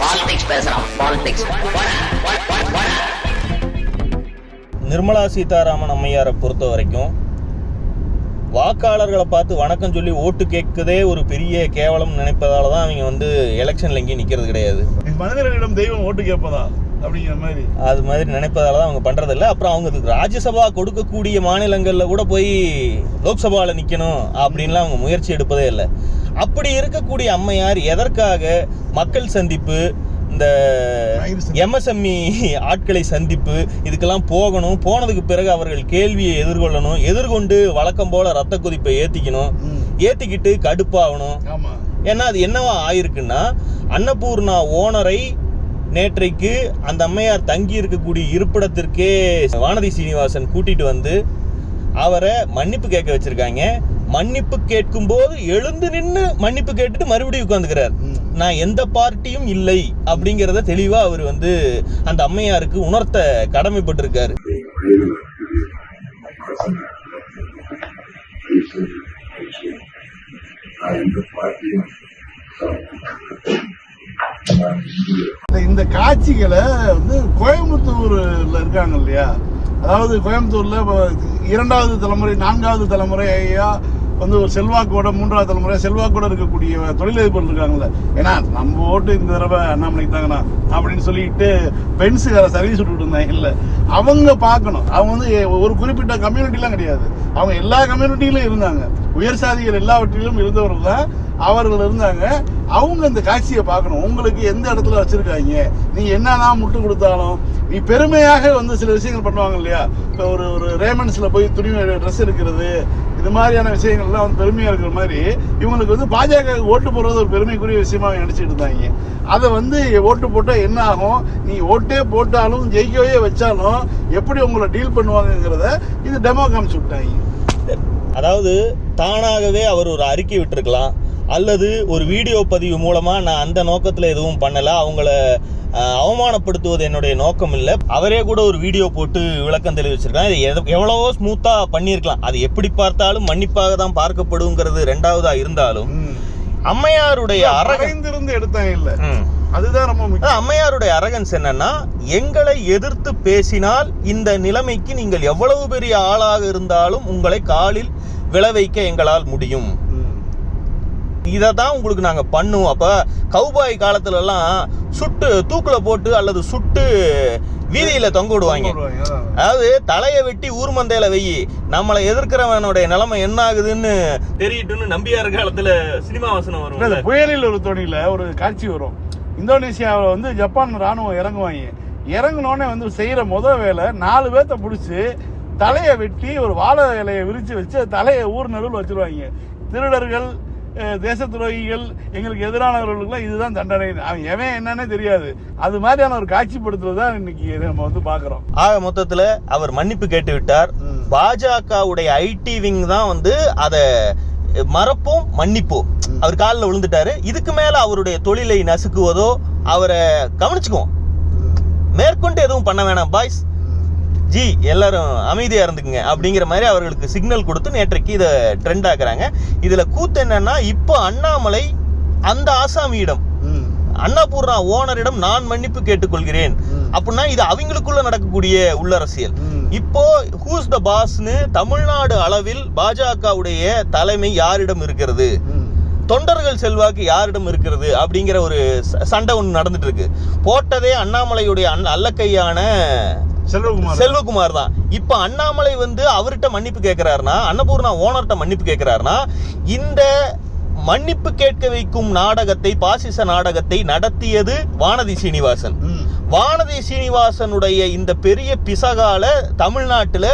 Politics பேசுறான் politics Nirmala Sitharaman அம்மையாரை பொறுத்த வரைக்கும் வாக்காளர்களை பார்த்து வணக்கம் சொல்லி ஓட்டு கேட்கதே ஒரு பெரிய கேவலம் நினைப்பதால தான் அவங்க வந்து எலெக்ஷன்ல எங்கேயும் நிற்கிறது கிடையாது. மனிதர்களிடம் தெய்வம் ஓட்டு கேட்பதா? அப்படிங்கிற மாதிரி. அது மாதிரி நினைப்பதால தான் அவங்க பண்றதில்ல. அப்புறம் அவங்க ராஜ்யசபா கொடுக்கக்கூடிய மாநிலங்களில் கூட போய் லோக்சபாவில் நிற்கணும் அப்படின்லாம் அவங்க முயற்சி எடுப்பதே இல்லை. அப்படி இருக்கக்கூடிய அம்மையார் எதற்காக மக்கள் சந்திப்பு இந்த எம்எஸ்எம்இ ஆட்களை சந்திப்பு இதுக்கெல்லாம் போகணும் போனதுக்கு பிறகு அவர்கள் கேள்வியை எதிர்கொள்ளணும் எதிர்கொண்டு வழக்கம் போல ரத்த கொதிப்பை ஏத்திக்கணும். ஏத்திக்கிட்டு கடுப்பாகணும். ஏன்னா அது என்னவா ஆயிருக்குன்னா அன்னபூர்ணா ஓனரை நேற்றைக்கு அந்த அம்மையார் தங்கி இருக்கக்கூடிய இருப்பிடத்திற்கே வானதி சீனிவாசன் கூட்டிட்டு வந்து அவரை மன்னிப்பு கேட்க வச்சிருக்காங்க. மன்னிப்பு கேட்கும்போது எழுந்து நின்று மன்னிப்பு கேட்டுட்டு மறுபடியும் உட்காந்துக்கிறார். நான் எந்த பார்ட்டியும் இல்லை அப்படிங்கிறத தெளிவா அவர் வந்து அந்த அம்மையாருக்கு உணர்த்த கடமைப்பட்டிருக்காரு. இந்த- இந்த காட்சிகளை வந்து கோயம்புத்தூர்ல இருக்காங்க இல்லையா? அதாவது கோயம்புத்தூர்ல இரண்டாவது தலைமுறை நான்காவது தலைமுறையா வந்து ஒரு செல்வாக்கோட மூன்றாவது தலைமுறை செல்வாக்கோட இருக்கக்கூடிய தொழிலதிபர்கள் இருக்காங்கல்ல. ஏன்னா நம்ம ஓட்டு இந்த தடவை அண்ணாமலைக்கு தாங்கண்ணா அப்படின்னு சொல்லிட்டு பென்ஸுக்கார சர்வீஸ் விட்டுட்டு இருந்தாங்க. இல்லை அவங்க பார்க்கணும். அவங்க வந்து ஒரு குறிப்பிட்ட கம்யூனிட்டிலாம் கிடையாது. அவங்க எல்லா கம்யூனிட்டியிலும் இருந்தாங்க. உயர் சாதிகள் எல்லாவற்றிலும் இருந்தவர்கள் தான் அவர்கள் இருந்தாங்க. அவங்க இந்த காட்சியை பார்க்கணும். உங்களுக்கு எந்த இடத்துல வச்சிருக்காங்க? நீ என்னதான் முட்டு கொடுத்தாலும் நீ பெருமையாக வந்து சில விஷயங்கள் பண்ணுவாங்க இல்லையா? இப்போ ஒரு ஒரு ரேமண்ட்ஸில் போய் துணி ட்ரெஸ் எடுக்கிறது இது மாதிரியான விஷயங்கள்லாம் வந்து பெருமையாக இருக்கிற மாதிரி இவங்களுக்கு வந்து பாஜக ஓட்டு போடுறது ஒரு பெருமைக்குரிய விஷயமா நினச்சிட்டு இருந்தாங்க. அதை வந்து ஓட்டு போட்டால் என்ன ஆகும்? நீ ஓட்டே போட்டாலும் ஜெயிக்கவே வச்சாலும் எப்படி உங்களை டீல் பண்ணுவாங்கங்கிறத இது டெமோ காமிச்சு விட்டாங்க. அதாவது தானாகவே அவர் ஒரு அறிக்கை விட்டுருக்கலாம். அல்லது ஒரு வீடியோ பதிவு மூலமா நான் அந்த நோக்கத்துல எதுவும் பண்ணல அவங்கள அவமானப்படுத்துவது என்னுடைய நோக்கம் இல்லை அவரே கூட ஒரு வீடியோ போட்டு விளக்கம் தெரிவிச்சிருக்காங்க இது எவ்வளவோ ஸ்மூத்தா பண்ணியிருக்கலாம் அது எப்படி பார்த்தாலும் மன்னிப்பாக தான் பார்க்கப்படுங்கிறது ரெண்டாவதா இருந்தாலும். அம்மையாருடைய அரக மறைந்திருந்து எடுத்தாங்க இல்ல. அதுதான் ரொம்ப அம்மையாருடைய அரகன்ஸ் என்னன்னா எங்களை எதிர்த்து பேசினால் இந்த நிலைமைக்கு நீங்கள் எவ்வளவு பெரிய ஆளாக இருந்தாலும் உங்களை காலில் விளைவைக்க எங்களால் முடியும். இதை தான் உங்களுக்கு நாங்கள் பண்ணுவோம். அப்போ கௌபாய் காலத்துலலாம் சுட்டு தூக்கில் போட்டு அல்லது சுட்டு வீதியில் தொங்க விடுவாங்க. அதாவது தலையை வெட்டி ஊர்மந்தையில வெயி நம்மளை எதிர்க்கிறவனுடைய நிலைமை என்ன ஆகுதுன்னு தெரியட்டுன்னு நம்பியார் காலத்துல சினிமா வசனம் வரும் புயலில் ஒரு தொழில ஒரு காட்சி வரும். இந்தோனேசியாவில் வந்து ஜப்பான் ராணுவம் இறங்குவாங்க. இறங்குனோடனே வந்து செய்யற முத வேலை நாலு பேர்த்த பிடிச்சி தலையை வெட்டி ஒரு வாழை இலையை விரிச்சு வச்சு தலையை ஊர் நடுவில் வச்சிருவாங்க. திருடர்கள் தேச துரோகிகள் எங்களுக்கு எதிரானவர்களுக்குலாம் இதுதான் தண்டனை. அவன் எவன் என்னன்னே தெரியாது. அது மாதிரியான ஒரு காட்சிப்படுத்துறது தான் இன்னைக்கு நம்ம வந்து பாக்குறோம் ஆக மொத்தத்துல அவர் மன்னிப்பு கேட்டு விட்டார். பாஜகவுடைய ஐடி விங் தான் வந்து அதை மறப்போம் மன்னிப்போம். அவர் காலில் விழுந்துட்டாரு. இதுக்கு மேல அவருடைய தொழிலை நசுக்குவதோ அவரை கவனிச்சுக்குவோம். மேற்கொண்டு எதுவும் பண்ண வேணாம் பாய்ஸ். ஜி எல்லாரும் அமைதியா இருந்துக்குங்க அப்படிங்கிற மாதிரி அவர்களுக்கு சிக்னல் கொடுத்து நேற்றைக்கு இதை ட்ரெண்ட் ஆக்குறாங்க இதுல கூத்து என்னன்னா இப்போ அண்ணாமலை அந்த ஆசாமியிடம் ம். அன்னபூர்ணா ஓனரிடம் நான் மன்னிப்பு கேட்டுக்கொள்கிறேன். அப்படின்னா இது அவங்களுக்குள்ள நடக்கக்கூடிய உள்ளரசியல். இப்போ ஹூஸ் த பாஸ்னு தமிழ்நாடு அளவில் பாஜகவுடைய தலைமை யாரிடம் இருக்கிறது. தொண்டர்கள் செல்வாக்கு யாரிடம் இருக்கிறது அப்படிங்கிற ஒரு சண்டை ஒன்று நடந்துட்டு இருக்கு போட்டதே அண்ணாமலையுடைய அண்ண அல்லக்கையான செல்வகுமார். செல்வகுமார் தான். இப்ப அண்ணாமலை வந்து அவர்கிட்ட மன்னிப்பு கேட்கிறாருன்னா அன்னபூர்ணா ஓனர்கிட்ட மன்னிப்பு கேட்கிறாருன்னா இந்த மன்னிப்பு கேட்க வைக்கும் நாடகத்தை பாசிச நாடகத்தை நடத்தியது வானதி சீனிவாசன். வானதி சீனிவாசனுடைய இந்த பெரிய பிசகால தமிழ்நாட்டுல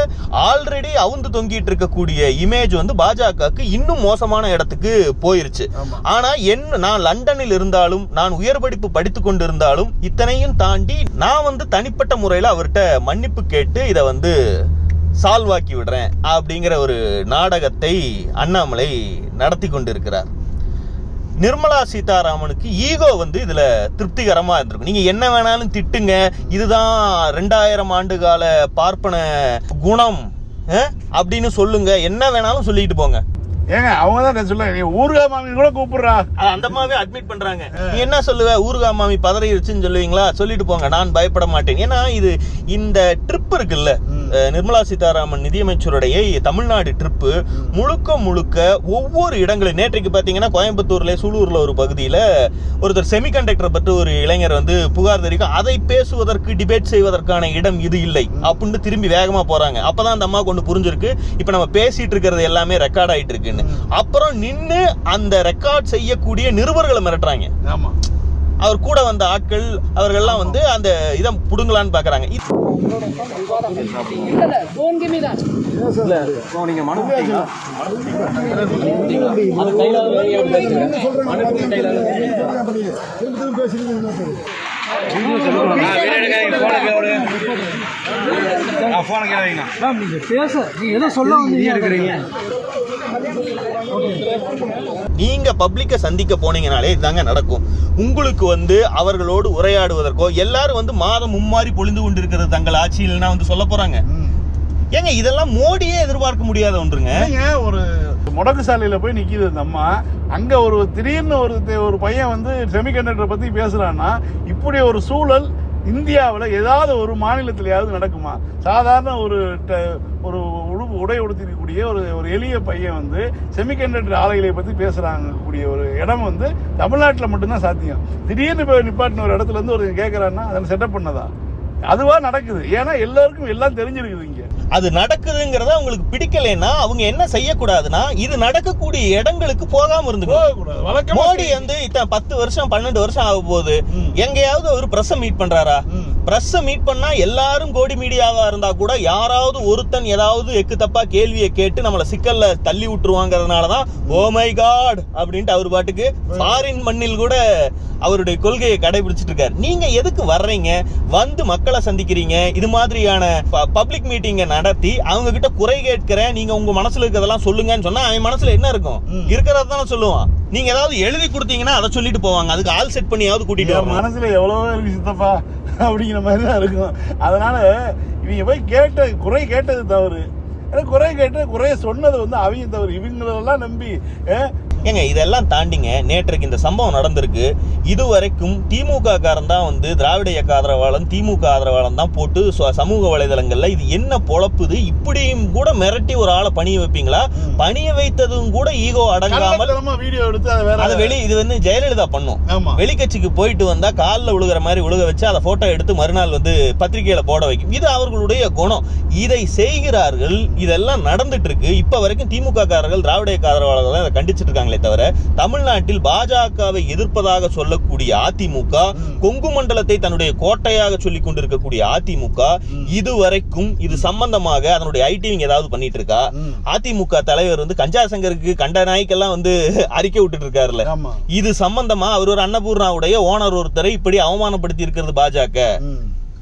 ஆல்ரெடி அவுந்து தொங்கிட்டு இருக்கக்கூடிய இமேஜ் வந்து பாஜகவுக்கு இன்னும் மோசமான இடத்துக்கு போயிருச்சு. ஆனா என்ன நான் லண்டனில் இருந்தாலும் நான் உயர் படிப்பு படித்து கொண்டிருந்தாலும் இத்தனையும் தாண்டி நான் வந்து தனிப்பட்ட முறையில் அவர்கிட்ட மன்னிப்பு கேட்டு இதை வந்து சால்வ் ஆக்கி விடுறேன் அப்படிங்கிற ஒரு நாடகத்தை அண்ணாமலை நடத்தி கொண்டிருக்கிறார் நிர்மலா சீதாராமனுக்கு ஈகோ வந்து இதுல திருப்திகரமா இருந்திருக்கும். நீங்க என்ன வேணாலும் திட்டுங்க இதுதான் ரெண்டாயிரம் ஆண்டு கால பார்ப்பன குணம் அப்படின்னு சொல்லுங்க. என்ன வேணாலும் சொல்லிட்டு போங்க. ஏங்க அவங்க தான் சொல்ல நீ ஊறுகாய் மாமி கூட கூப்பிடுறா. அந்த அம்மாவே அட்மிட் பண்றாங்க. நீ என்ன சொல்லுவ? ஊருகா மாமி பதறிடுச்சுன்னு சொல்லுவீங்களா? சொல்லிட்டு போங்க. நான் பயப்பட மாட்டேன். ஏன்னா இது இந்த ட்ரிப் இருக்குல்ல. நிர்மலா சீதாராமன் நிதியமைச்சருடைய தமிழ்நாடு ட்ரிப்பு முழுக்க முழுக்க ஒவ்வொரு இடங்களும் நேற்றைக்கு பாத்தீங்கன்னா கோயம்புத்தூர்ல சூலூர்ல ஒரு பகுதியில ஒருத்தர் செமிகண்டக்டர் பற்றி ஒரு இளைஞர் வந்து புகார் தெரிவிக்கும் அதை பேசுவதற்கு டிபேட் செய்வதற்கான இடம் இது இல்லை அப்படின்னு திரும்பி வேகமா போறாங்க. அப்பதான் அந்த அம்மா கொண்டு புரிஞ்சிருக்கு. இப்ப நம்ம பேசிட்டு இருக்கிறது எல்லாமே ரெக்கார்ட் ஆயிட்டு இருக்குன்னு. அப்புறம் நின்னு அந்த ரெக்கார்ட் செய்யக்கூடிய நிருபர்களை மிரட்டுறாங்க. ஆமா. அவர் கூட வந்த ஆட்கள் அவர்கள்லாம் வந்து அந்த இதை புடுங்கலான்னு மேம் நீங்க பேச நீங்க எதோ சொல்ல வந்தீங்க? இருக்கிறீங்க நீங்க பப்ளிக்கை சந்திக்க போனீங்கனாலே இதுதாங்க நடக்கும். உங்களுக்கு வந்து அவர்களோடு உரையாடுவதற்கோ எல்லாரும் வந்து மாதம் மும்மாறி பொழிந்து கொண்டிருக்கிறது தங்கள் ஆட்சியில்னா வந்து சொல்ல போறாங்க. ம். ஏங்க இதெல்லாம் மோடியே எதிர்பார்க்க முடியாத ஒன்றுங்க. ஒரு முடக்கு சாலையில போய் நிக்குது இந்த அம்மா. அங்க ஒரு திடீர்னு ஒரு ஒரு பையன் வந்து செமிகண்டக்டர் பத்தி பேசுறான்னா இப்படி ஒரு சூழல் இந்தியாவில் ஏதாவது ஒரு மாநிலத்திலேயாவது நடக்குமா? சாதாரண ஒரு ஒரு உடு உடை உடுத்திருக்கக்கூடிய ஒரு ஒரு எளிய பையன் வந்து செமிகண்டக்டர் ஆலைகளை பற்றி பேசுகிறாங்க கூடிய ஒரு இடம் வந்து தமிழ்நாட்டில் மட்டும்தான் சாத்தியம். திடீர்னு போய் நிப்பாட்டின ஒரு இடத்துல இருந்து ஒரு கேட்குறான்னா அதை செட்டப் பண்ணதா? அதுவா நடக்குது. ஏன்னா எல்லாருக்கும் எல்லாம் தெரிஞ்சிருக்குது இங்க. அது நடக்குதுங்கிறத உங்களுக்கு பிடிக்கலைன்னா அவங்க என்ன செய்யக்கூடாதுன்னா இது நடக்கக்கூடிய இடங்களுக்கு போகாம வழக்கமா மோடி வந்து இத்தனை பத்து வருஷம் பன்னெண்டு வருஷம் ஆக போகுது. எங்கேயாவது ஒரு பிரஸ் மீட் பண்றாரா? ம். பிரஸ் மீட் பண்ணா எல்லாரும் கோடி மீடியாவா இருந்தா கூட யாராவது ஒருத்தன் ஏதாவது எக்கு தப்பா கேள்வியை கேட்டு நம்மள சிக்கல்ல தள்ளி விட்டுருவாங்கிறதுனாலதான் ஓ மை காட் அப்படின்ட்டு அவர் பாட்டுக்கு ஃபாரின் மண்ணில் கூட அவருடைய கொள்கையை கடைபிடிச்சிட்டு இருக்காரு நீங்க எதுக்கு வர்றீங்க? வந்து மக்களை சந்திக்கிறீங்க. இது மாதிரியான பப்ளிக் மீட்டிங்கை நடத்தி அவங்க கிட்ட குறை கேட்கிறேன். நீங்க உங்க மனசுல இருக்கிறதெல்லாம் சொல்லுங்கன்னு சொன்னா அவன் மனசுல என்ன இருக்கும். இருக்கிறத தானே சொல்லுவான். நீங்க ஏதாவது எழுதி கொடுத்தீங்கன்னா அதை சொல்லிட்டு போவாங்க. அதுக்கு ஆள் செட் பண்ணியாவது கூட்டிட்டு மனசுல எவ்வளவோ இருக்கு சித்தப்பா? அப்படிங்கிற மாதிரி தான் இருக்கும். அதனால இவங்க போய் கேட்ட குறை கேட்டது தவறு. குறை கேட்டு குறைய சொன்னது வந்து அவங்க தவறு. இவங்களெல்லாம் நம்பி ஏங்க இதெல்லாம் தாண்டிங்க நேற்றைக்கு இந்த சம்பவம் நடந்திருக்கு. இதுவரைக்கும் திமுக காரன் தான் வந்து திராவிட இயக்க ஆதரவாளன் திமுக ஆதரவாளன் தான் போட்டு சமூக வலைதளங்கள்ல இது என்ன பொழப்புது? இப்படியும் கூட மிரட்டி ஒரு ஆளை பணிய வைப்பீங்களா. பணிய வைத்ததும் கூட ஈகோ அடங்காமல் வீடியோ எடுத்து அதை வெளி இது வந்து ஜெயலலிதா பண்ணும். வெளிக்கட்சிக்கு போயிட்டு வந்தா காலில் விழுகிற மாதிரி விழுக வச்சு அதை போட்டோ எடுத்து மறுநாள் வந்து பத்திரிகையில போட வைக்கும். இது அவர்களுடைய குணம். இதை செய்கிறார்கள். இதெல்லாம் நடந்துட்டு இருக்கு. இப்ப வரைக்கும் திமுக காரர்கள் திராவிட இயக்க ஆதரவாளர்கள் இதை கண்டிச்சிட்டு இருக்காங்களே தவிர தமிழ்நாட்டில் பாஜகவை எதிர்ப்பதாக சொல்லக்கூடிய அதிமுக. கொங்கு மண்டலத்தை தன்னுடைய கோட்டையாக சொல்லிக் கொண்டிருக்கக்கூடிய அதிமுக. இதுவரைக்கும் இது சம்பந்தமாக அதனுடைய ஐடிவிங் ஏதாவது பண்ணிட்டு இருக்கா. அதிமுக தலைவர் வந்து கஞ்சா சங்கருக்கு கண்ட நாய்க்கெல்லாம் வந்து அறிக்கை விட்டுட்டு இருக்காருல்ல இது சம்பந்தமா அவர் ஒரு அன்னபூர்ணாவுடைய ஓனர் ஒருத்தரை இப்படி அவமானப்படுத்தி இருக்கிறது பாஜக.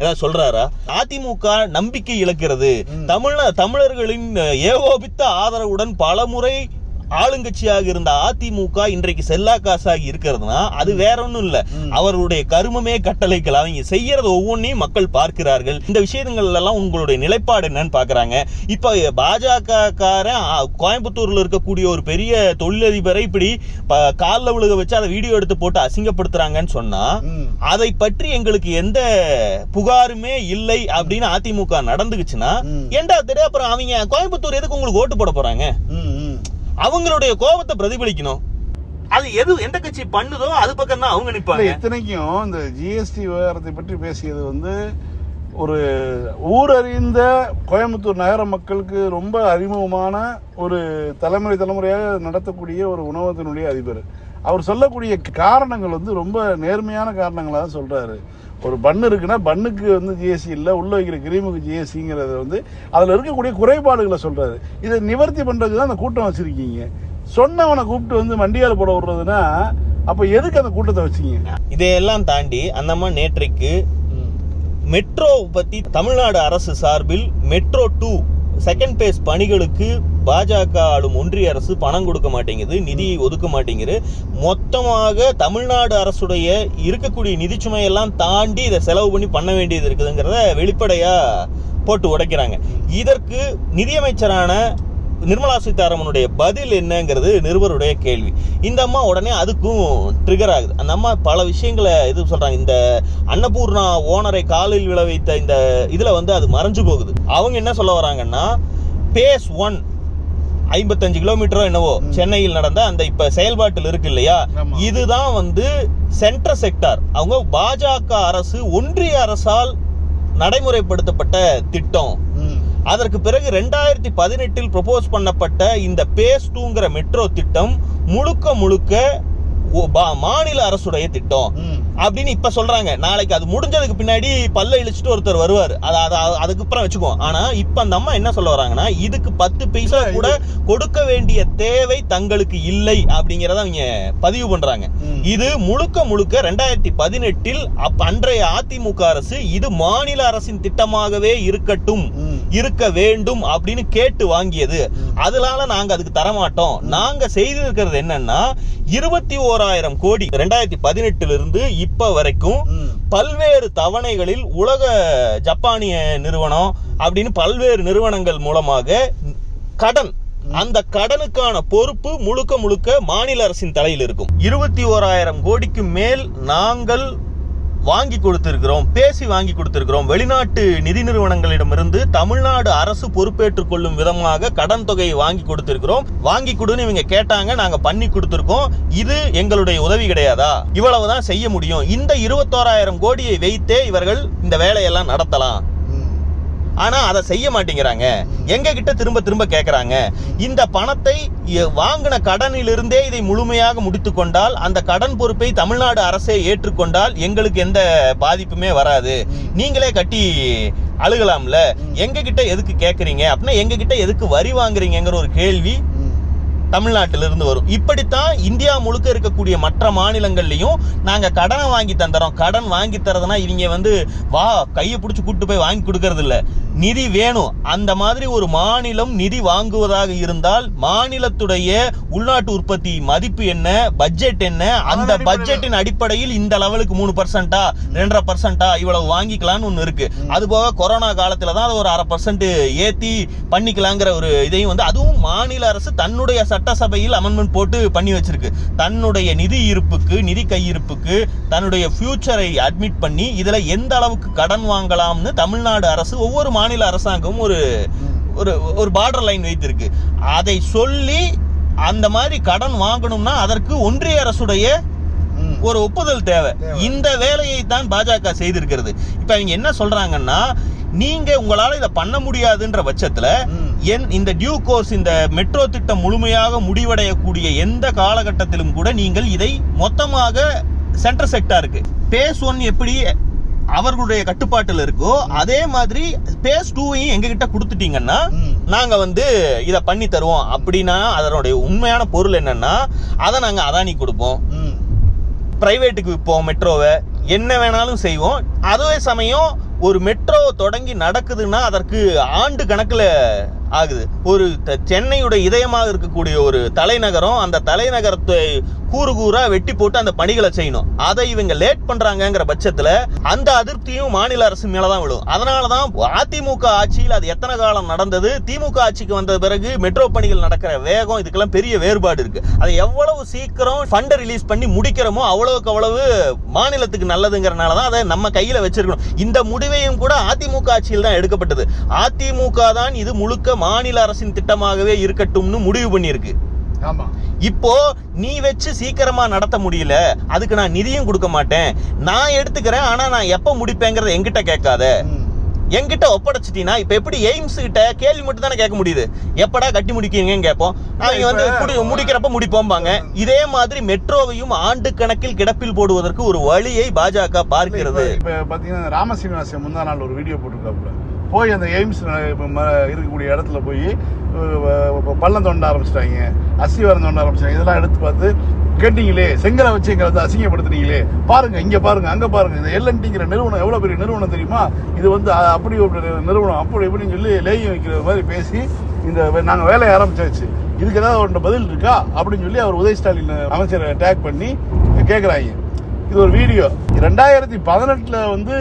ஏதாவது சொல்றாரா அதிமுக நம்பிக்கை இழக்கிறது. தமிழ தமிழர்களின் ஏகோபித்த ஆதரவுடன் பலமுறை ஆளுங்கட்சியாக இருந்த அதிமுக இன்றைக்கு செல்லா காசாகி இருக்கிறதுனா அது வேற ஒண்ணும் இல்ல. அவருடைய கருமமே கட்டளைகள் அவங்க செய்யறது ஒவ்வொன்றையும் மக்கள் பார்க்கிறார்கள் இந்த விஷயங்கள் எல்லாம் உங்களுடைய நிலைப்பாடு என்னன்னு பாக்குறாங்க இப்ப பாஜக காரன் கோயம்புத்தூர்ல இருக்கக்கூடிய ஒரு பெரிய தொழிலதிபரை இப்படி கால்ல விழுக வச்சு அதை வீடியோ எடுத்து போட்டு அசிங்கப்படுத்துறாங்கன்னு சொன்னா. அதை பற்றி எங்களுக்கு எந்த புகாருமே இல்லை அப்படின்னு அதிமுக நடந்துக்குச்சுன்னா. ஏண்டா தெரியும் அப்புறம் அவங்க கோயம்புத்தூர் எதுக்கு உங்களுக்கு ஓட்டு போட போறாங்க. அவங்களுடைய கோபத்தை பிரதிபலிக்கணும். அது எது எந்த கட்சி பண்ணுதோ அது பக்கம் தான் அவங்க இல்ல, நிப்பாங்க இத்தனைக்கும் இந்த ஜிஎஸ்டி விவகாரத்தை பற்றி பேசியது வந்து ஒரு ஊரறிந்த கோயம்புத்தூர் நகர மக்களுக்கு ரொம்ப அறிமுகமான ஒரு தலைமுறை தலைமுறையாக நடத்தக்கூடிய ஒரு உணவகத்தினுடைய அதிபர். அவர் சொல்லக்கூடிய காரணங்கள் வந்து ரொம்ப நேர்மையான காரணங்களாக சொல்கிறாரு ஒரு பண்ணு இருக்குன்னா பண்ணுக்கு வந்து ஜிஎஸ்டி இல்லை உள்ள வைக்கிற கிரீமுக்கு ஜிஎஸ்டிங்கிறத வந்து அதில் இருக்கக்கூடிய குறைபாடுகளை சொல்றாரு. இதை நிவர்த்தி பண்றதுக்கு தான் அந்த கூட்டம் வச்சிருக்கீங்க. சொன்னவனை கூப்பிட்டு வந்து வண்டியால் போட விடுறதுன்னா அப்போ எதுக்கு அந்த கூட்டத்தை வச்சீங்க? இதையெல்லாம் தாண்டி அந்த அம்மா நேற்றைக்கு மெட்ரோ பத்தி தமிழ்நாடு அரசு சார்பில் மெட்ரோ டூ செகண்ட் பேஸ் பணிகளுக்கு பாஜக ஆளும் ஒன்றிய அரசு பணம் கொடுக்க மாட்டேங்குது நிதி ஒதுக்க மாட்டேங்குது. மொத்தமாக தமிழ்நாடு அரசுடைய இருக்கக்கூடிய நிதி சுமையெல்லாம் தாண்டி இதை செலவு பண்ணி பண்ண வேண்டியது இருக்குதுங்கிறத வெளிப்படையாக போட்டு உடைக்கிறாங்க. இதற்கு நிதியமைச்சரான நிர்மலா சீதாராமனுடைய பதில் என்னங்கிறது நிருபருடைய கேள்வி. இந்த அம்மா உடனே அதுக்கும் ட்ரிகர் ஆகுது. அந்த அம்மா பல விஷயங்களை இது சொல்றாங்க. இந்த அன்னபூர்ணா ஓனரை காலில் விழ வைத்த இந்த இதுல வந்து அது மறைஞ்சு போகுது. அவங்க என்ன சொல்ல வராங்கன்னா பேஸ் ஒன் ஐம்பத்தஞ்சு கிலோமீட்டரோ என்னவோ சென்னையில் நடந்த அந்த இப்ப செயல்பாட்டில் இருக்கு இல்லையா. இதுதான் வந்து சென்ட்ரல் செக்டார் அவங்க பாஜக அரசு ஒன்றிய அரசால் நடைமுறைப்படுத்தப்பட்ட திட்டம். அதற்கு பிறகு ரெண்டாயிரத்தி பதினெட்டில் ப்ரொபோஸ் பண்ணப்பட்ட இந்த பேஸ் டூங்கிற மெட்ரோ திட்டம் முழுக்க முழுக்க மாநில அரசுடைய திட்டம். அப்படின்னு இப்ப சொல்றாங்க நாளைக்கு அது முடிஞ்சதுக்கு பின்னாடி பல்ல இழிச்சிட்டு ஒருத்தர் வருவார் அது அது அது- அதுக்கு அப்புறம் வச்சுக்கோ ஆனா இப்ப அந்த அம்மா என்ன சொல்ல வராங்கன்னா இதுக்கு பத்து பைசா கூட கொடுக்க வேண்டிய தேவை தங்களுக்கு இல்லை அப்படிங்கறத அவங்க பதிவு பண்றாங்க. இது முழுக்க முழுக்க ரெண்டாயிரத்தி பதினெட்டில் அன்றைய அதிமுக அரசு இது மாநில அரசின் திட்டமாகவே இருக்கட்டும். இருக்க வேண்டும் அப்படின்னு கேட்டு வாங்கியது. அதனால நாங்க அதுக்கு தரமாட்டோம். நாங்க செய்திருக்கிறது என்னன்னா இருபத்தி ஓராயிரம் கோடி ரெண்டாயிரத்தி பதினெட்டுல இருந்து இப்ப வரைக்கும். பல்வேறு தவணைகளில் உலக ஜப்பானிய நிறுவனம் அப்படின்னு பல்வேறு நிறுவனங்கள் மூலமாக கடன் அந்த கடனுக்கான பொறுப்பு முழுக்க முழுக்க மாநில அரசின் தலையில் இருக்கும். இருபத்தி ஓராயிரம் கோடிக்கு மேல் நாங்கள் வாங்கி கொடுத்திருக்கிறோம் பேசி வாங்கி கொடுத்திருக்கிறோம். வெளிநாட்டு நிதி நிறுவனங்களிடமிருந்து தமிழ்நாடு அரசு பொறுப்பேற்றுக் கொள்ளும் விதமாக கடன் தொகையை வாங்கி கொடுத்திருக்கிறோம். வாங்கி கொடுன்னு இவங்க கேட்டாங்க நாங்க பண்ணி கொடுத்திருக்கோம். இது எங்களுடைய உதவி கிடையாதா? இவ்வளவுதான் செய்ய முடியும். இந்த இருபத்தோராயிரம் கோடியை வைத்தே இவர்கள் இந்த வேலையெல்லாம் நடத்தலாம். ஆனால் அதை செய்ய மாட்டேங்கிறாங்க. எங்க கிட்ட திரும்ப திரும்ப கேட்குறாங்க இந்த பணத்தை வாங்கின கடனிலிருந்தே இதை முழுமையாக முடித்து கொண்டால் அந்த கடன் பொறுப்பை தமிழ்நாடு அரசே ஏற்றுக்கொண்டால் எங்களுக்கு எந்த பாதிப்புமே வராது. நீங்களே கட்டி அழுகலாம்ல. எங்க கிட்ட எதுக்கு கேட்குறீங்க அப்படின்னா எங்க கிட்ட எதுக்கு வரி வாங்குறீங்கிற ஒரு கேள்வி தமிழ்நாட்டிலிருந்து வரும். இப்படித்தான் இந்தியா முழுக்க இருக்கக்கூடிய மற்ற மாநிலங்கள்லையும் நாங்கள் கடனை வாங்கி தந்துறோம். கடன் வாங்கி தரதுனா இவங்க வந்து வா கையை பிடிச்சி கூட்டு போய் வாங்கி கொடுக்கறது இல்லை நிதி வேணும் அந்த மாதிரி ஒரு மாநிலம் நிதி வாங்குவதாக இருந்தால் மாநிலத்துடைய உள்நாட்டு உற்பத்தி மதிப்பு என்ன பட்ஜெட் என்ன? அந்த பட்ஜெட்டின் அடிப்படையில் இந்த லெவலுக்கு மூணு பர்சன்டா ரெண்டரை பர்சன்டா இவ்வளவு வாங்கிக்கலாம்னு ஒண்ணு இருக்கு. அது போக கொரோனா காலத்துல தான் அது ஒரு அரை பர்சன்ட் ஏத்தி பண்ணிக்கலாங்கிற ஒரு இதையும் வந்து அதுவும் மாநில அரசு தன்னுடைய சட்டசபையில் அமெண்ட்மெண்ட் போட்டு பண்ணி வச்சிருக்கு. தன்னுடைய நிதி இருப்புக்கு நிதி கையிருப்புக்கு தன்னுடைய ஃபியூச்சரை அட்மிட் பண்ணி இதுல எந்த அளவுக்கு கடன் வாங்கலாம்னு தமிழ்நாடு அரசு ஒவ்வொரு மாநில அரசாங்கமும் ஒரு ஒரு ஒரு பார்டர் லைன் வைத்திருக்கு. அதை சொல்லி அந்த மாதிரி கடன் வாங்கணும்னா அதற்கு ஒன்றிய அரசுடைய. ஒரு ஒப்புதல் தேவை. இந்த வேலையை தான் பாஜக செய்திருக்கிறது. இப்ப அவங்க என்ன சொல்றாங்கன்னா நீங்க உங்களால இதை பண்ண முடியாதுன்ற பட்சத்துல. என் இந்த டியூ கோர்ஸ் இந்த மெட்ரோ திட்டம் முழுமையாக முடிவடையக்கூடிய எந்த காலகட்டத்திலும் கூட நீங்கள் இதை மொத்தமாக சென்ட்ரல் செக்டாருக்கு பேஸ் ஒன் எப்படி அவர்களுடைய கட்டுப்பாட்டில் இருக்கோ அதே மாதிரி பேஸ் டூவையும் எங்ககிட்ட கொடுத்துட்டீங்கன்னா ம். நாங்க வந்து இதை பண்ணி தருவோம். அப்படின்னா அதனுடைய உண்மையான பொருள் என்னன்னா அதை நாங்க அதானி கொடுப்போம். பிரைவேட்டுக்கு விற்போம் மெட்ரோவை. என்ன வேணாலும் செய்வோம். அதே சமயம் ஒரு மெட்ரோ தொடங்கி நடக்குதுன்னா அதற்கு ஆண்டு கணக்கில் ஆகுது. ஒரு த- சென்னையுடைய இதயமாக இருக்கக்கூடிய ஒரு தலைநகரம் அந்த தலைநகரத்தை கூறு கூறாக வெட்டி போட்டு அந்த பணிகளை செய்யணும். அதை இவங்க லேட் பண்ணுறாங்கங்கிற பட்சத்தில் அந்த அதிருப்தியும் மாநில அரசு மேலே தான் விழும். அதனாலதான் அதிமுக ஆட்சியில் அது எத்தனை காலம் நடந்தது? திமுக ஆட்சிக்கு வந்த பிறகு மெட்ரோ பணிகள் நடக்கிற வேகம் இதுக்கெல்லாம் பெரிய வேறுபாடு இருக்குது அதை எவ்வளவு சீக்கிரம் ஃபண்டை ரிலீஸ் பண்ணி முடிக்கிறோமோ அவ்வளோக்கு அவ்வளவு மாநிலத்துக்கு நல்லதுங்கிறனால தான் அதை நம்ம கையில் வச்சிருக்கணும். இந்த முடிவையும் கூட அதிமுக ஆட்சியில் தான் எடுக்கப்பட்டது. அதிமுக தான் இது முழுக்க மாநில அரசின் திட்டமாகவே இருக்கட்டும்னு முடிவு பண்ணியிருக்கு. இப்போ நீ வச்சு சீக்கிரமா நடத்த முடியல அதுக்கு நான் நிதியும் கொடுக்க மாட்டேன். நான் எடுத்துக்கிறேன் ஆனா நான் எப்ப முடிப்பேங்கிறத என்கிட்ட கேட்காத. என்கிட்ட ஒப்படைச்சிட்டீங்கன்னா இப்ப எப்படி எய்ம்ஸ் கிட்ட கேள்வி மட்டும் தானே கேட்க முடியுது. எப்படா கட்டி முடிக்கீங்கன்னு கேட்போம். அவங்க வந்து முடிக்கிறப்ப முடிப்போம்பாங்க. இதே மாதிரி மெட்ரோவையும் ஆண்டு கணக்கில் கிடப்பில் போடுவதற்கு ஒரு வழியை பாஜக பார்க்கிறது. இப்ப பாத்தீங்கன்னா ராமசீனிவாசன் முந்தா நாள் ஒரு வீடியோ போட்டிருக்காப்புல. போய் அந்த எய்ம்ஸ் இருக்கக்கூடிய இடத்துல போய் பள்ளம் தோண்ட ஆரம்பிச்சிட்டாங்க. அஸ்திவாரம் தோண்ட ஆரம்பிச்சிட்டாங்க. இதெல்லாம் எடுத்து பார்த்து கேட்டீங்களே செங்கலை வச்சு எங்களை வந்து அசிங்கப்படுத்துறீங்களே பாருங்க இங்க பாருங்க அங்க பாருங்க. இந்த எல்என்டிங்கிற நிறுவனம் எவ்வளவு பெரிய நிறுவனம் தெரியுமா? இது வந்து அப்படி ஒரு நிறுவனம். அப்படி இப்படின்னு சொல்லி லேயம் வைக்கிற மாதிரி பேசி இந்த வே- நாங்க வேலையை ஆரம்பிச்சாச்சு. இதுக்கு ஏதாவது ஒன்று பதில் இருக்கா? அப்படின்னு சொல்லி அவர் உதய ஸ்டாலின் அமைச்சரை டேக் பண்ணி கேட்குறாங்க இது ஒரு வீடியோ. ரெண்டாயிரத்தி பதினெட்டில் வந்து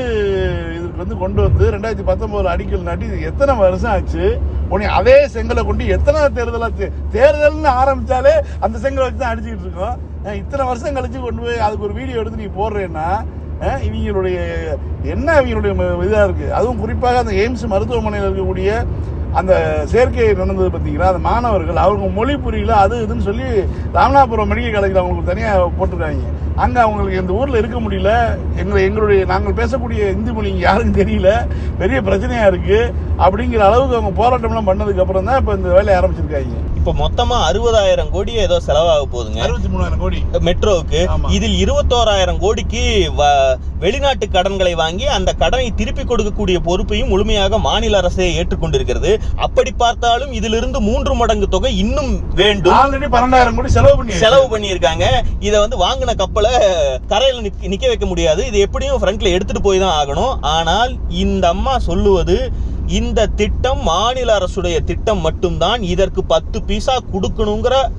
இது வந்து கொண்டு வந்து ரெண்டாயிரத்தி பத்தொன்பதுல அடிக்கல் நாட்டி இது எத்தனை வருஷம் ஆச்சு? உடனே அதே செங்கலை கொண்டு எத்தனை தேர்தலாக தே- தேர்தல்னு ஆரம்பித்தாலே அந்த செங்கலை வச்சு தான் அடிச்சுக்கிட்டு இருக்கோம். இத்தனை வருஷம் கழிச்சு கொண்டு போய் அதுக்கு ஒரு வீடியோ எடுத்து நீ போடுறேன்னா இவங்களுடைய என்ன இவங்களுடைய இதாக இருக்குது அதுவும் குறிப்பாக அந்த எய்ம்ஸ் மருத்துவமனையில் இருக்கக்கூடிய அந்த செயற்கை நடந்தது பார்த்தீங்களா? அந்த மாணவர்கள் அவங்க மொழி புரியல அது இதுன்னு சொல்லி ராமநாதபுரம் மெடிக்கல் காலேஜில் அவங்களுக்கு தனியாக போட்டிருக்காங்க. அங்கே அவங்களுக்கு இந்த ஊரில் இருக்க முடியல. எங்களை எங்களுடைய நாங்கள் பேசக்கூடிய இந்தி மொழி யாருக்கும் தெரியல. பெரிய பிரச்சனையாக இருக்குது அப்படிங்கிற அளவுக்கு அவங்க போராட்டம்லாம் பண்ணதுக்கு அப்புறம் தான் இப்போ இந்த வேலையை ஆரம்பிச்சிருக்காங்க. இப்போ மொத்தமா அறுபதாயிரம் கோடி ஏதோ செலவாக போகுதுங்க. அறுபத்தி மூணாயிரம் கோடி. மெட்ரோவுக்கு. இதில் இருபத்தோராயிரம் கோடிக்கு வெளிநாட்டு கடன்களை வாங்கி அந்த கடனை திருப்பி கொடுக்கக்கூடிய பொறுப்பையும் முழுமையாக மாநில அரசே ஏற்றுக்கொண்டிருக்கிறது. அப்படி பார்த்தாலும் இதிலிருந்து மூன்று மடங்கு தொகை இன்னும் வேண்டும். ஆல்ரெடி பன்னெண்டாயிரம் கோடி செலவு பண்ணி செலவு பண்ணியிருக்காங்க. இதை வந்து வாங்கின கப்பலை கரையில் நிக்க- நிக்க வைக்க முடியாது. இது எப்படியும் ஃப்ரண்ட்ல எடுத்துட்டு போய் தான் ஆகணும். ஆனால் இந்த அம்மா சொல்லுவது இந்த திட்டம் மாநில அரசுடைய திட்டம் மட்டும்தான் இதற்கு பத்து பைசா கொடுக்கணுங்கிற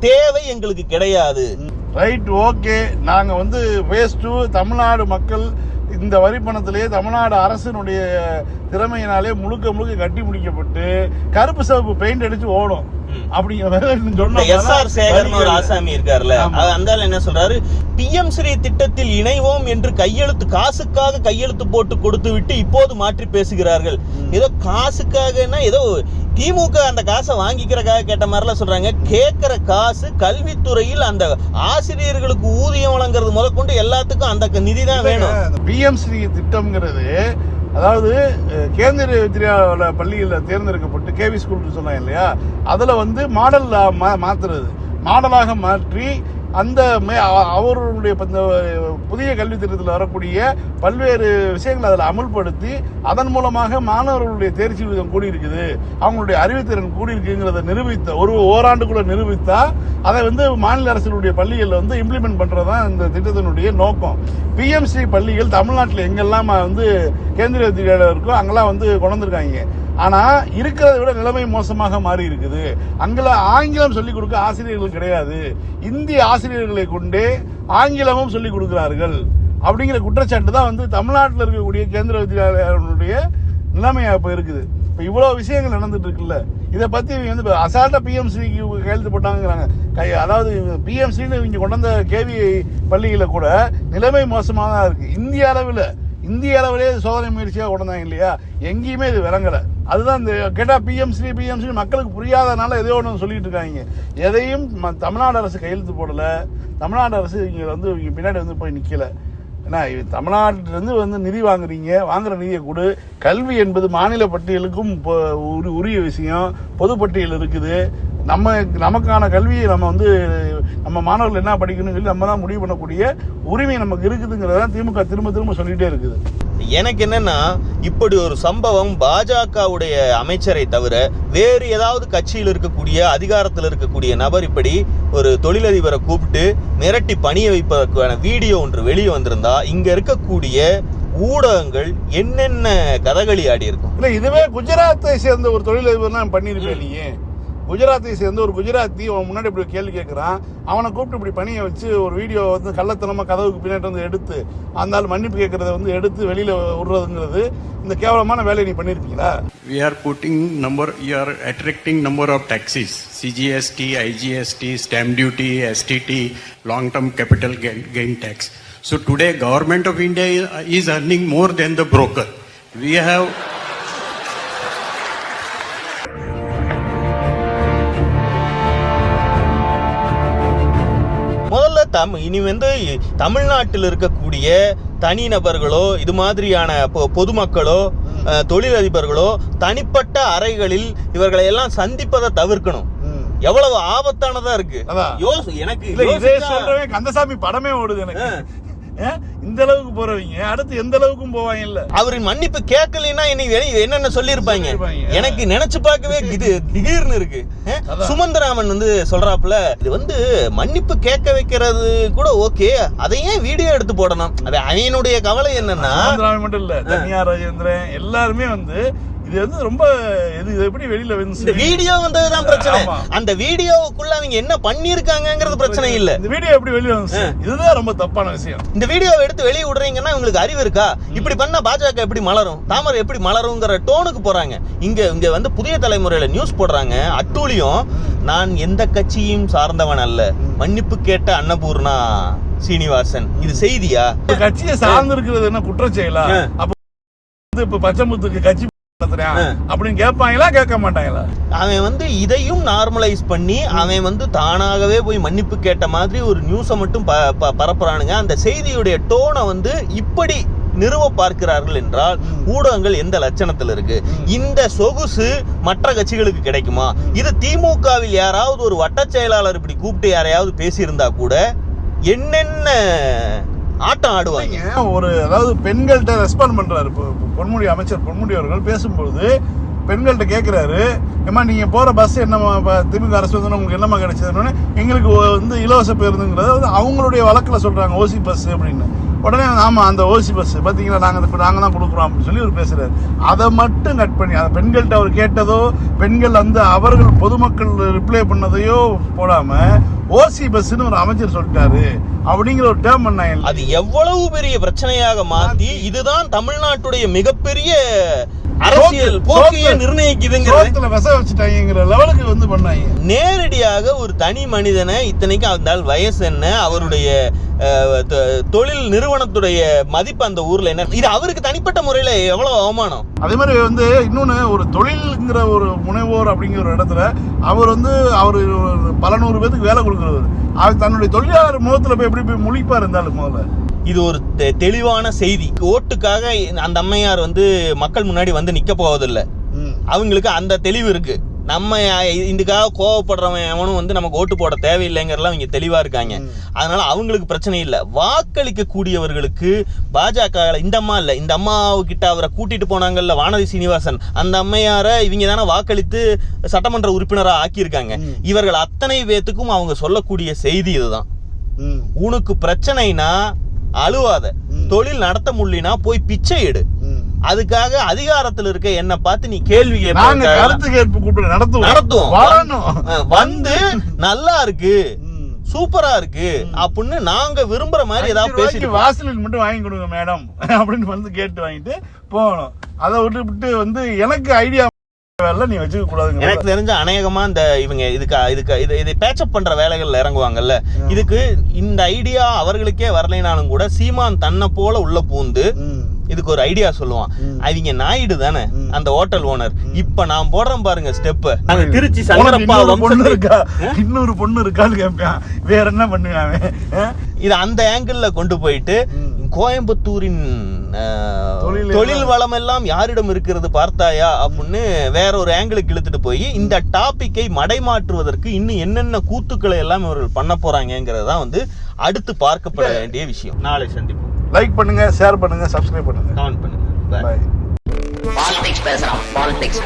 தேவை எங்களுக்கு கிடையாது. Right okay. நாங்கள் வந்து ஃபேஸ் டூ தமிழ்நாடு மக்கள் இந்த வரி பணத்திலே தமிழ்நாடு அரசினுடைய திறமையினாலே முழுக்க முழுக்க கட்டி முடிக்கப்பட்டு கருப்பு சிவப்பு பெயிண்ட் அடித்து ஓடும். என்ன சொல்றாரு? பிஎம் ஸ்ரீ திட்டத்தில் இணைவோம் என்று கையெழுத்து காசுக்காக கையெழுத்து போட்டு கொடுத்து விட்டு இப்போது மாற்றி பேசுகிறார்கள். ஏதோ காசுக்காகன்னா ஏதோ திமுக அந்த காசை வாங்கிக்கிறக்காக கேட்ட மாதிரிலாம் சொல்றாங்க. கேட்கிற காசு கல்வித்துறையில் அந்த ஆசிரியர்களுக்கு ஊதியம் வழங்குறது முதற்கொண்டு எல்லாத்துக்கும் அந்த நிதி தான் வேணும். பிஎம் ஸ்ரீ திட்டம்ங்கிறது அதாவது கேந்திர வித்யாலய பள்ளியில் தேர்ந்தெடுக்கப்பட்டு கேவி ஸ்கூல்னு சொன்னாங்க இல்லையா? அதில் வந்து மாடல் மாற்றுறது மாடலாக மாற்றி அந்த மே அவர்களுடைய இந்த புதிய கல்வி திட்டத்தில் வரக்கூடிய பல்வேறு விஷயங்களை அதில் அமுல்படுத்தி அதன் மூலமாக மாணவர்களுடைய தேர்ச்சி விகிதம் கூடி இருக்குது அவங்களுடைய அறிவுத்திறன் கூடி இருக்குங்கிறத நிரூபித்த ஒரு ஓராண்டுக்குள்ள நிரூபித்தா அதை வந்து மாநில அரசினுடைய பள்ளிகளில் வந்து இம்ப்ளிமெண்ட் பண்ணுறது தான் இந்த திட்டத்தினுடைய நோக்கம். பிஎம்சி பள்ளிகள் தமிழ்நாட்டில் எங்கெல்லாம் வந்து கேந்திரிய வித்யாலயம் இருக்கோ அங்கெல்லாம் வந்து கொண்டு வந்திருக்காங்க. ஆனால் இருக்கிறத விட நிலைமை மோசமாக மாறி இருக்குது. அங்கே ஆங்கிலம் சொல்லிக் கொடுக்க ஆசிரியர்கள் கிடையாது. இந்திய ஆசிரியர்களை கொண்டே ஆங்கிலமும் சொல்லிக் கொடுக்கிறார்கள். அப்படிங்கிற குற்றச்சாட்டு தான் வந்து தமிழ்நாட்டில் இருக்கக்கூடிய கேந்திர வித்யாலயனுடைய நிலைமையாக இப்போ இருக்குது. இப்போ இவ்வளோ விஷயங்கள் நடந்துட்டு இருக்குல்ல. இதை பற்றி இவங்க வந்து அசால்ட்டாக பிஎம்சிக்கு கையெழுத்து போட்டாங்கிறாங்க கை அதாவது பிஎம்சின்னு இவங்க கொண்டு வந்த கேவி பள்ளியில் கூட நிலைமை மோசமாக தான் இருக்குது இந்திய அளவில் இந்திய அளவிலே சோதனை முயற்சியாக கொண்டாங்க இல்லையா? எங்கேயுமே இது விளங்கலை. அதுதான் இந்த கேட்டால் பிஎம்சி பிஎம்சி மக்களுக்கு புரியாதனால எதையோ ஒன்று சொல்லிட்டு இருக்காங்க. எதையும் ம- தமிழ்நாடு அரசு கையெழுத்து போடலை. தமிழ்நாடு அரசு இங்கே வந்து இங்க பின்னாடி வந்து போய் நிற்கலை ஏன்னா இது தமிழ்நாட்டிலேருந்து வந்து நிதி வாங்குறீங்க வாங்குற நிதியை கொடு. கல்வி என்பது மாநில பட்டியலுக்கும் உரி- உரிய விஷயம். பொது பட்டியல் இருக்குது. நம்ம நமக்கான கல்வியை நம்ம வந்து நம்ம மாணவர்கள் என்ன படிக்கணும்னு சொல்லி நம்ம தான் முடிவு பண்ணக்கூடிய உரிமை நமக்கு இருக்குதுங்கிறத திமுக திரும்ப திரும்ப சொல்லிகிட்டே இருக்குது. எனக்கு என்னன்னா இப்படி ஒரு சம்பவம் பாஜகவுடைய அமைச்சரை தவிர வேறு ஏதாவது கட்சியில் இருக்கக்கூடிய அதிகாரத்தில் இருக்கக்கூடிய நபர் இப்படி ஒரு தொழிலதிபரை கூப்பிட்டு மிரட்டி பணிய வைப்பதற்கான வீடியோ ஒன்று வெளியே வந்திருந்தா இங்க இருக்கக்கூடிய ஊடகங்கள் என்னென்ன கதகளி ஆடி இருக்கும் இல்லை இதுவே குஜராத்தை சேர்ந்த ஒரு தொழிலதிபர்லாம் பண்ணியிருப்பேன் நீ குஜராத்தை சேர்ந்து ஒரு குஜராத்தி அவன் முன்னாடி இப்படி கேள்வி கேட்குறான் அவனை கூப்பிட்டு இப்படி பணியை வச்சு ஒரு வீடியோ வந்து கள்ளத்தனமாக கதவுக்கு பின்னாடி வந்து எடுத்து அந்த மன்னிப்பு கேட்குறத வந்து எடுத்து வெளியில் விடுறதுங்கிறது இந்த கேவலமான வேலையை நீ பண்ணியிருப்பீங்களா we are putting number you are attracting number of taxes CGST IGST stamp duty STD long term capital gain gain tax so today government of India is earning more than the broker we have them இனி வந்து தமிழ்நாட்டில் இருக்கக்கூடிய தனிநபர்களோ இது மாதிரியான பொதுமக்களோ தொழிலதிபர்களோ தனிப்பட்ட அறைகளில் இவர்களை எல்லாம் சந்திப்பதை தவிர்க்கணும். எவ்வளவு ஆபத்தானதா இருக்கு. எனக்கு கந்தசாமி படமே ஓடுது எனக்கு? இந்த அளவுக்கு போறவங்க அடுத்து எந்த அளவுக்கும் போவாங்க இல்ல. அவரின் மன்னிப்பு கேட்கலைன்னா இன்னைக்கு என்னென்ன சொல்லியிருப்பாங்க. எனக்கு நினைச்சு பார்க்கவே இது திடீர்னு இருக்கு. சுமந்தராமன் வந்து சொல்றாப்புல இது வந்து மன்னிப்பு கேட்க வைக்கிறது கூட ஓகே அதை ஏன் வீடியோ எடுத்து போடணும்? அது அவனுடைய கவலை என்னன்னா மட்டும் இல்ல தனியா ராஜேந்திரன் எல்லாருமே வந்து இது வந்து ரொம்ப இது எப்படி வெளியில வந்து வீடியோ வந்ததுதான் பிரச்சனை. அந்த வீடியோவுக்குள்ள அவங்க என்ன பண்ணிருக்காங்கிறது பிரச்சனை இல்ல. இந்த வீடியோ எப்படி வெளியில வந்துச்சு இதுதான் ரொம்ப தப்பான விஷயம். இந்த வீடியோ எடுத்து வெளியே விடுறீங்கன்னா இவங்களுக்கு அறிவு இருக்கா? இப்படி பண்ணா பாஜக எப்படி மலரும்? தாமரை எப்படி மலருங்கிற டோனுக்கு போறாங்க. இங்க இங்க வந்து புதிய தலைமுறையில நியூஸ் போடுறாங்க. அட்டூழியம் நான் எந்த கட்சியும் சார்ந்தவன் அல்ல. மன்னிப்பு கேட்ட அன்னபூர்ணா சீனிவாசன். இது செய்தியா? கட்சியை சார்ந்து இருக்கிறது என்ன குற்றம் செயலா ஆ. அப்ப இப்ப பச்சைமுத்துக்கு கட்சி நடத்துறேன் ஆ. அப்படின்னு கேட்பாங்களா கேட்க மாட்டாங்களா? அவன் வந்து இதையும் நார்மலைஸ் பண்ணி அவன் வந்து தானாகவே போய் மன்னிப்பு கேட்ட மாதிரி ஒரு நியூஸை மட்டும் பரப்புறானுங்க. அந்த செய்தியுடைய டோனை வந்து இப்படி நிறுவ பார்க்கிறார்கள் என்றால் ஊடகங்கள் எந்த லட்சணத்தில் இருக்கு? இந்த சொகுசு மற்ற கட்சிகளுக்கு கிடைக்குமா? இது திமுகவில் யாராவது ஒரு வட்டச் செயலாளர் இப்படி கூப்பிட்டு யாரையாவது பேசியிருந்தா கூட என்னென்ன ஆட்டம் ஆடுவாங்க. ஒரு அதாவது பெண்கள்கிட்ட ரெஸ்பாண்ட் பண்றாரு. இப்போ பொன்முடி அமைச்சர் பொன்முடி அவர்கள் பேசும்போது பெண்கள்கிட்ட கேட்குறாரு ஏமா நீங்கள் போகிற பஸ் என்னம்மா திமுக அரசு வந்து உங்களுக்கு என்னம்மா கிடைச்சதுன்னு? எங்களுக்கு வந்து இலவச பேருந்துங்கிறது அவங்களுடைய வழக்கில் சொல்கிறாங்க ஓசி பஸ் அப்படின்னு. உடனே ஆமா அந்த ஓசி பஸ் பாத்தீங்களா நாங்க இப்போ நாங்க தான் கொடுக்குறோம் அப்படின்னு சொல்லி அவர் பேசுறாரு. அதை மட்டும் கட் பண்ணி அந்த பெண்கள்கிட்ட அவர் கேட்டதோ பெண்கள் வந்து அவர்கள் பொதுமக்கள் ரிப்ளை பண்ணதையோ போடாம ஓசி பஸ்ன்னு ஒரு அமைச்சர் சொல்லிட்டாரு. அப்படிங்கிற ஒரு டேர்ம் பண்ணாங்க அது எவ்வளவு பெரிய பிரச்சனையாக மாத்தி. இதுதான் தமிழ்நாட்டுடைய மிகப்பெரிய அரசியல் போக்கையை சோத்துல விச வச்சுட்டாங்கிற லெவலுக்கு வந்து பண்ணாங்க. நேரடியாக ஒரு தனி மனிதனை இத்தனைக்கு அந்த ஆள் வயசு என்ன அவருடைய தொழில் நிறுவனத்துடைய மதிப்பு அந்த ஊர்ல என்ன? இது அவருக்கு தனிப்பட்ட முறையில எவ்வளவு அவமானம்? அதே மாதிரி வந்து இன்னொன்னு ஒரு தொழில்ங்கிற ஒரு முனைவோர் அப்படிங்கிற ஒரு இடத்துல அவர் வந்து அவர் பல நூறு பேத்துக்கு வேலை கொடுக்குறவர் அவர் தன்னுடைய தொழிலாளர் முகத்துல போய் எப்படி போய் முழிப்பா இருந்தாலும் முதல்ல? இது ஒரு தெ- தெளிவான செய்தி. ஓட்டுக்காக அந்த அம்மையார் வந்து மக்கள் முன்னாடி வந்து நிக்க போவதில்லை. அவங்களுக்கு அந்த தெளிவு இருக்கு. நம்ம இதுக்காக கோவப்படுறவன் எவனும் வந்து நமக்கு ஓட்டு போட தேவையில்லைங்கிறலாம் அவங்க தெளிவா இருக்காங்க. அதனால அவங்களுக்கு பிரச்சனை இல்லை. வாக்களிக்க கூடியவர்களுக்கு பாஜக இந்த அம்மா இல்ல இந்த அம்மாவு கிட்ட அவரை கூட்டிட்டு போனாங்கல்ல வானதி சீனிவாசன். அந்த அம்மையார இவங்க தானே வாக்களித்து சட்டமன்ற உறுப்பினரா ஆக்கியிருக்காங்க. இவர்கள் அத்தனை பேத்துக்கும் அவங்க சொல்லக்கூடிய செய்தி இதுதான். உனக்கு பிரச்சனைனா அழுவாத. தொழில் நடத்த முடியலனா போய் பிச்சை எடு. அதுக்காக அதிகாரத்துல இருக்க என்ன பார்த்து நீ கேள்வி கருத்து கேட்பு கூப்பிட்டு நடத்துவோம். வந்து நல்லா இருக்கு. சூப்பரா இருக்கு. அப்படின்னு நாங்க விரும்புற மாதிரி ஏதாவது பேசிட்டு வாசலின் மட்டும் வாங்கி கொடுங்க மேடம். அப்படின்னு வந்து கேட்டு வாங்கிட்டு போகணும். அதை விட்டு விட்டு வந்து எனக்கு ஐடியா வேலை நீ வச்சுக்க கூடாதுங்க எனக்கு தெரிஞ்ச அநேகமா இந்த இவங்க இதுக்கு இதுக்கு இது இதை பேச்சப் பண்ற வேலைகள்ல இறங்குவாங்கல்ல. இதுக்கு இந்த ஐடியா அவர்களுக்கே வரலைனாலும் கூட சீமான் தன்னை போல உள்ள பூந்து இதுக்கு ஒரு ஐடியா சொல்லுவான். அவங்க நாயுடு தானே அந்த ஹோட்டல் ஓனர் இப்ப நான் போடுறேன் பாருங்க ஸ்டெப் திருச்சி சங்கரப்பா பொண்ணு இருக்கா? இன்னொரு பொண்ணு இருக்கான்னு கேட்பான் வேற என்ன பண்ணுவான்? இது அந்த ஆங்கிள் கொண்டு போயிட்டு கோயம்புத்தூரின் தொழில் வளம் எல்லாம். யாரிடம் இருக்கிறது பார்த்தாயா அப்படின்னு வேற ஒரு ஆங்கிளுக்கு இழுத்துட்டு போய் இந்த டாபிக்கை மடைமாற்றுவதற்கு இன்னும் என்னென்ன கூத்துக்களை எல்லாம் இவர்கள் பண்ண போறாங்கிறது தான் வந்து அடுத்து பார்க்கப்பட வேண்டிய விஷயம். நாளை சந்திப்போம். லைக் பண்ணுங்க ஷேர் பண்ணுங்க சப்ஸ்கிரைப் பண்ணுங்க. கமெண்ட் பண்ணுங்க. பாலிடிக்ஸ் பேசுறான் பாலிடிக்ஸ்